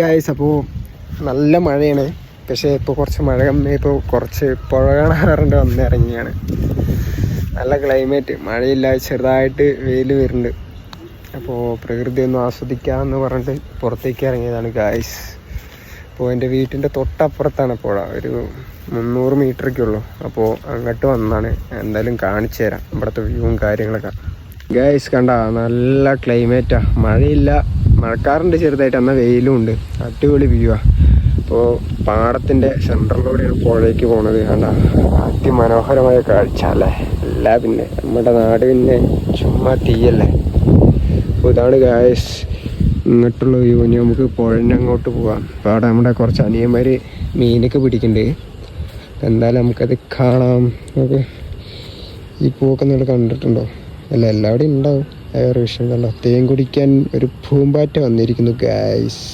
Guys അപ്പോൾ നല്ല മഴയാണ്. പക്ഷേ ഇപ്പോൾ കുറച്ച് മഴ കമ്മി ഇപ്പോൾ കുറച്ച് പുഴ കാണാറുണ്ട് വന്നിറങ്ങിയാണ് നല്ല ക്ലൈമറ്റ് മഴയില്ല ചെറുതായിട്ട് വെയിൽ വരുന്നുണ്ട്. അപ്പോൾ പ്രകൃതി ഒന്ന് ആസ്വദിക്കാമെന്ന് പറഞ്ഞിട്ട് പുറത്തേക്ക് ഇറങ്ങിയതാണ് ഗായ്സ് അപ്പോൾ എന്റെ വീട്ടിന്റെ തൊട്ടപ്പുറത്താണ് പുഴ ഒരു മുന്നൂറ് മീറ്ററൊക്കെ ഉള്ളൂ. അപ്പോൾ അങ്ങോട്ട് വന്നാണ് എന്തായാലും കാണിച്ചു തരാം ഇവിടുത്തെ വ്യൂവും കാര്യങ്ങളൊക്കെ. ഗായ്സ് കണ്ട നല്ല ക്ലൈമറ്റാണ് മഴയില്ല. മഴക്കാറുണ്ട് ചെറുതായിട്ട് എന്നാൽ വെയിലും ഉണ്ട്. അടിപൊളി വ്യൂ ആ. അപ്പോൾ പാടത്തിന്റെ സെന്ററിലൂടെയാണ് പുഴയ്ക്ക് പോണത്. കണ്ട അതിമനോഹരമായ കാഴ്ച അല്ലേ? അല്ല പിന്നെ നമ്മുടെ നാട് പിന്നെ ചുമ്മാ തീയല്ലേ? അപ്പോൾ ഇതാണ് ഗായസ് ഇങ്ങോട്ടുള്ള വ്യൂ ഇനി നമുക്ക് പുഴന്റെ അങ്ങോട്ട് പോവാം. അപ്പോൾ അവിടെ നമ്മുടെ കുറച്ച് അനിയന്മാർ മീനൊക്കെ പിടിക്കുന്നുണ്ട് എന്തായാലും നമുക്കത് കാണാം. നമുക്ക് ഈ പൂവൊക്കെ നിങ്ങൾ കണ്ടിട്ടുണ്ടോ? അല്ല എല്ലാവിടെയും ഉണ്ടാവും. വേറെ വിഷയം കണ്ടോ തേൻ കുടിക്കാൻ ഒരു പൂമ്പാറ്റ വന്നിരിക്കുന്നു ഗായ്സ്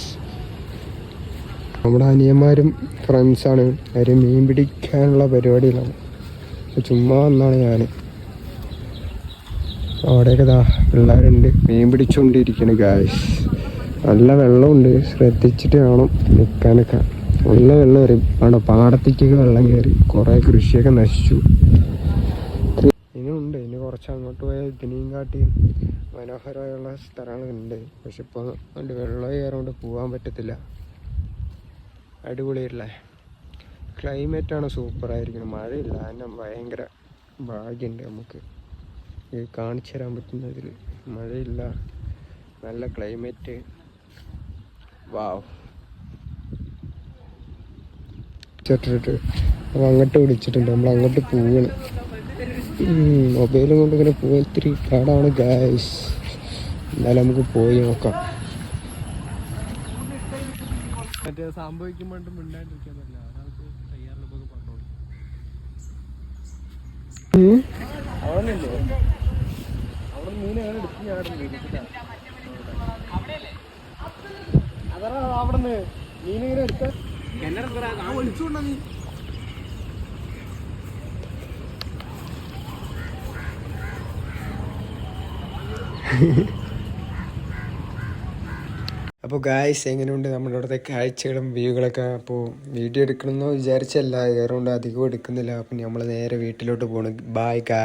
നമ്മുടെ അനിയന്മാരും ഫ്രണ്ട്സാണ് അവർ മീൻ പിടിക്കാനുള്ള പരിപാടിയിലാണ് ചുമ്മാ വന്നാണ് ഞാൻ അവിടെയൊക്കെ ദാ പിള്ളേരുണ്ട്. മീൻ പിടിച്ചുകൊണ്ടിരിക്കുന്നു ഗായ്സ് നല്ല വെള്ളമുണ്ട്. ശ്രദ്ധിച്ചിട്ട് വേണം നിൽക്കാനൊക്കെ നല്ല വെള്ളം വരും അവിടെ പാടത്തേക്കൊക്കെ വെള്ളം കയറി കുറേ കൃഷിയൊക്കെ നശിച്ചു. കുറച്ച് അങ്ങോട്ട് പോയാൽ ഇതിനെയും കാട്ടി മനോഹരമായുള്ള സ്ഥലങ്ങളുണ്ട്. പക്ഷെ ഇപ്പോൾ അതുകൊണ്ട് വെള്ളം കയറുകൊണ്ട് പോകാൻ പറ്റത്തില്ല. അടിപൊളിയല്ലേ ക്ലൈമറ്റാണ് സൂപ്പറായിരിക്കണം മഴയില്ല. അതിന് ഭയങ്കര ഭാഗ്യമുണ്ട് നമുക്ക്. ഇത് കാണിച്ചു തരാൻ പറ്റുന്നതിൽ മഴയില്ല. നല്ല ക്ലൈമറ്റ് വാവ് ചേട്ടിട്ട് അപ്പോൾ അങ്ങോട്ട് വിളിച്ചിട്ടുണ്ട്. നമ്മൾ അങ്ങോട്ട് പോവാണ്. മൊബൈലും കൊണ്ട് ഇങ്ങനെ പോകാൻ ഇത്തിരി പാടാണ് ഗായ്സ് എന്നാലും നമുക്ക് പോയി നോക്കാം. മറ്റേ സംഭവിക്കുമ്പോൾ മിണ്ടാണ്ടിരിക്കാൻ പറ്റില്ല ഒരാൾക്ക് തയ്യാറെടുപ്പൊക്കെ പറഞ്ഞോളൂ. അവിടെ മീൻ അങ്ങനെ എടുത്ത് ഞാൻ ഇങ്ങനെ എടുത്ത? ഒളിച്ചുകൊണ്ടാ നീ? അപ്പോൾ ഗായ്സ് എങ്ങനെയുണ്ട്? നമ്മുടെ അവിടുത്തെ കാഴ്ചകളും വ്യൂകളൊക്കെ അപ്പോൾ വീഡിയോ എടുക്കണമെന്ന് വിചാരിച്ചല്ല. അതുകൊണ്ട് അധികം എടുക്കുന്നില്ല. അപ്പം നമ്മൾ നേരെ വീട്ടിലോട്ട് പോകണം ബായ് ഗായ്